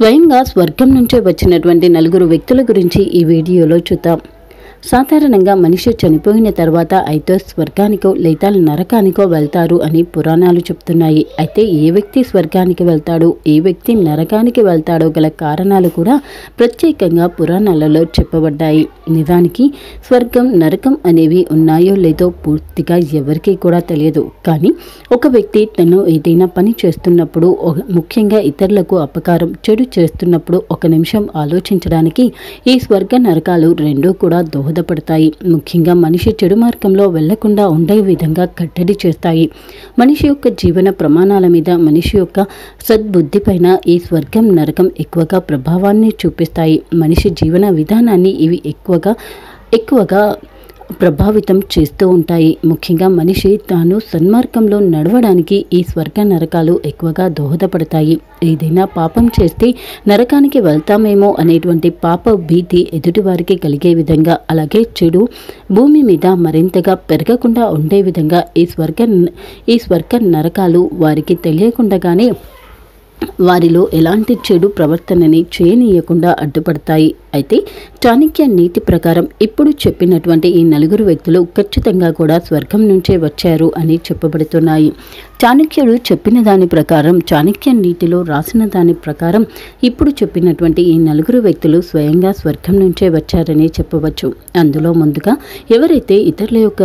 స్వయంగా స్వర్గం నుంచే వచ్చినటువంటి నలుగురు వ్యక్తుల గురించి ఈ వీడియోలో చూద్దాం. సాధారణంగా మనిషి చనిపోయిన తర్వాత అయితే స్వర్గానికో లేదా నరకానికో వెళ్తారు అని పురాణాలు చెప్తున్నాయి. అయితే ఏ వ్యక్తి స్వర్గానికి వెళ్తాడో ఏ వ్యక్తి నరకానికి వెళ్తాడో గల కారణాలు కూడా ప్రత్యేకంగా పురాణాలలో చెప్పబడ్డాయి. నిజానికి స్వర్గం నరకం అనేవి ఉన్నాయో లేదో పూర్తిగా ఎవరికీ కూడా తెలియదు. కానీ ఒక వ్యక్తి తను ఏదైనా పని చేస్తున్నప్పుడు ఒక- ముఖ్యంగా ఇతరులకు అపకారం చెడు చేస్తున్నప్పుడు ఒక నిమిషం ఆలోచించడానికి ఈ స్వర్గ నరకాలు రెండూ కూడా దోహదపడతాయి. ముఖ్యంగా మనిషి చెడు మార్గంలో వెళ్ళకుండా ఉండే విధంగా కట్టడి చేస్తాయి. మనిషి యొక్క జీవన ప్రమాణాల మీద మనిషి యొక్క సద్బుద్ధిపైన ఈ స్వర్గం నరకం ఎక్కువగా ప్రభావాన్ని చూపిస్తాయి. మనిషి జీవన విధానాన్ని ఇవి ఎక్కువగా ఎక్కువగా ప్రభావితం చేస్తూ ఉంటాయి. ముఖ్యంగా మనిషి తాను సన్మార్గంలో నడవడానికి ఈ స్వర్గ నరకాలు ఎక్కువగా దోహదపడతాయి. ఏదైనా పాపం చేస్తే నరకానికి వెళ్తామేమో అనేటువంటి పాప భీతి ఎదుటివారికి కలిగే విధంగా అలాగే చెడు భూమి మీద మరింతగా పెరగకుండా ఉండే విధంగా ఈ స్వర్గ ఈ స్వర్గ నరకాలు వారికి తెలియకుండానే వారిలో ఎలాంటి చెడు ప్రవర్తనని చేయనీయకుండా అడ్డుపడతాయి. అయితే చాణక్య నీతి ప్రకారం ఇప్పుడు చెప్పినటువంటి ఈ నలుగురు వ్యక్తులు ఖచ్చితంగా కూడా స్వర్గం నుంచే వచ్చారు అని చెప్పబడుతున్నాయి. చాణక్యుడు చెప్పిన దాని ప్రకారం చాణక్య నీతిలో రాసిన దాని ప్రకారం ఇప్పుడు చెప్పినటువంటి ఈ నలుగురు వ్యక్తులు స్వయంగా స్వర్గం నుంచే వచ్చారని చెప్పవచ్చు. అందులో ముందుగా ఎవరైతే ఇతరుల యొక్క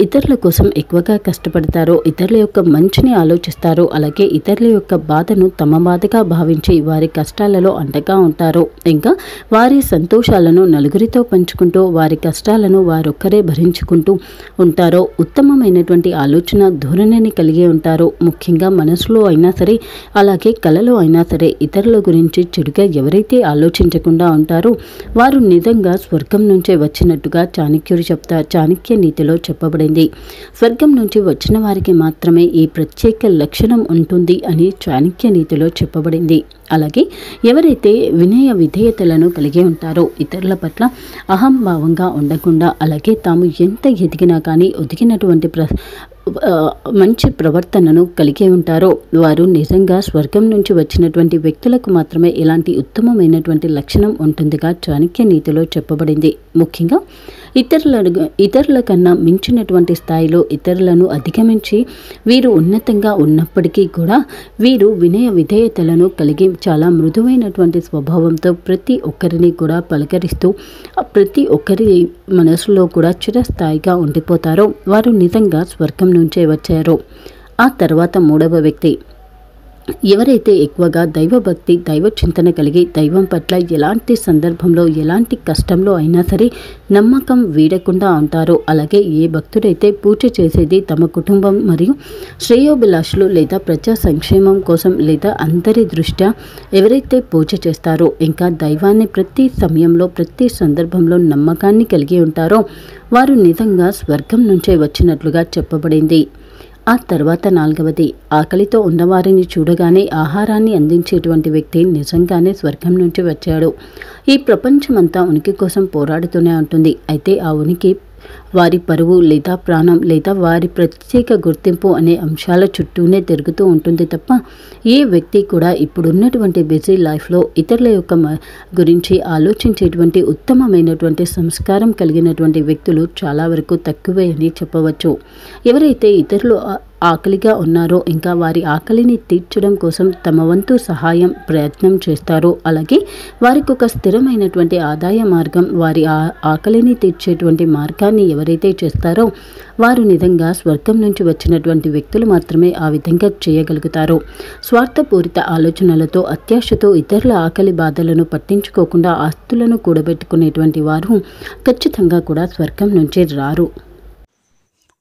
ఇతరుల కోసం ఎక్కువగా కష్టపడతారో ఇతరుల యొక్క మంచిని ఆలోచిస్తారో అలాగే ఇతరుల యొక్క బాధను తమ బాధగా భావించి వారి కష్టాలలో అండగా ఉంటారో ఇంకా వారి సంతోషాలను నలుగురితో పంచుకుంటూ వారి కష్టాలను వారొక్కరే భరించుకుంటూ ఉంటారో ఉత్తమమైనటువంటి ఆలోచన ధోరణిని కలిగి ఉంటారో ముఖ్యంగా మనసులో అయినా సరే అలాగే కలలో అయినా సరే ఇతరుల గురించి చెడుగా ఎవరైతే ఆలోచించకుండా ఉంటారో వారు నిజంగా స్వర్గం నుంచే వచ్చినట్టుగా చాణక్యుడు చెప్తా చాణక్య నీతిలో చెప్పబడింది స్వర్గం నుంచి వచ్చిన వారికి మాత్రమే ఈ ప్రత్యేక లక్షణం ఉంటుంది అని చాణక్య నీతిలో చెప్పబడింది. అలాగే ఎవరైతే వినయ విధేయతలను కలిగి ఉంటారో ఇతరుల పట్ల అహంభావంగా ఉండకుండా అలాగే తాము ఎంత ఎదిగినా కానీ ఒదిగినటువంటి ప్ర మంచి ప్రవర్తనను కలిగి ఉంటారో వారు నిజంగా స్వర్గం నుంచి వచ్చినటువంటి వ్యక్తులకు మాత్రమే ఇలాంటి ఉత్తమమైనటువంటి లక్షణం ఉంటుందిగా చాణక్య నీతిలో చెప్పబడింది. ముఖ్యంగా ఇతరుల ఇతరుల కన్నా మించినటువంటి స్థాయిలో ఇతరులను అధిగమించి వీరు ఉన్నతంగా ఉన్నప్పటికీ కూడా వీరు వినయ విధేయతలను కలిగి చాలా మృదువైనటువంటి స్వభావంతో ప్రతి ఒక్కరిని కూడా పలకరిస్తూ ప్రతి ఒక్కరి మనసులో కూడా చిరస్థాయిగా ఉండిపోతారో వారు నిజంగా స్వర్గం నుంచే వచ్చారు. ఆ తర్వాత మూడవ వ్యక్తి ఎవరైతే ఎక్కువగా దైవభక్తి దైవ చింతన కలిగి దైవం పట్ల ఎలాంటి సందర్భంలో ఎలాంటి కష్టంలో అయినా సరే నమ్మకం వీడకుండా ఉంటారో అలాగే ఏ భక్తుడైతే పూజ చేసేది తమ కుటుంబం మరియు శ్రేయోభిలాషులు లేదా ప్రజా సంక్షేమం కోసం లేదా అందరి దృష్ట్యా ఎవరైతే పూజ చేస్తారో ఇంకా దైవాన్ని ప్రతి సమయంలో ప్రతి సందర్భంలో నమ్మకాన్ని కలిగి ఉంటారో వారు నిజంగా స్వర్గం నుంచే వచ్చినట్లుగా చెప్పబడింది. ఆ తర్వాత నాలుగవది. ఆకలితో ఉన్నవారిని చూడగానే ఆహారాన్ని అందించేటువంటి వ్యక్తి నిజంగానే స్వర్గం నుంచి వచ్చాడు. ఈ ప్రపంచమంతా ఉనికి కోసం పోరాడుతూనే ఉంటుంది. అయితే ఆ ఉనికి వారి పరువు లేదా ప్రాణం లేదా వారి ప్రత్యేక గుర్తింపు అనే అంశాల చుట్టూనే తిరుగుతూ ఉంటుంది తప్ప ఏ వ్యక్తి కూడా ఇప్పుడున్నటువంటి బిజీ లైఫ్లో ఇతరుల యొక్క గురించి ఆలోచించేటువంటి ఉత్తమమైనటువంటి సంస్కారం కలిగినటువంటి వ్యక్తులు చాలా వరకు తక్కువే అని చెప్పవచ్చు. ఎవరైతే ఇతరులు ఆకలిగా ఉన్నారో ఇంకా వారి ఆకలిని తీర్చడం కోసం తమ వంతు సహాయం ప్రయత్నం చేస్తారో. అలాగే వారికి ఒక స్థిరమైనటువంటి ఆదాయ మార్గం వారి ఆ- ఆకలిని తీర్చేటువంటి మార్గాన్ని ఎవరైతే చేస్తారో వారు నిజంగా స్వర్గం నుంచి వచ్చినటువంటి వ్యక్తులు మాత్రమే ఆ విధంగా చేయగలుగుతారు. స్వార్థపూరిత ఆలోచనలతో అత్యాశతో ఇతరుల ఆకలి బాధలను పట్టించుకోకుండా ఆస్తులను కూడబెట్టుకునేటువంటి వారు ఖచ్చితంగా కూడా స్వర్గం నుంచి రారు.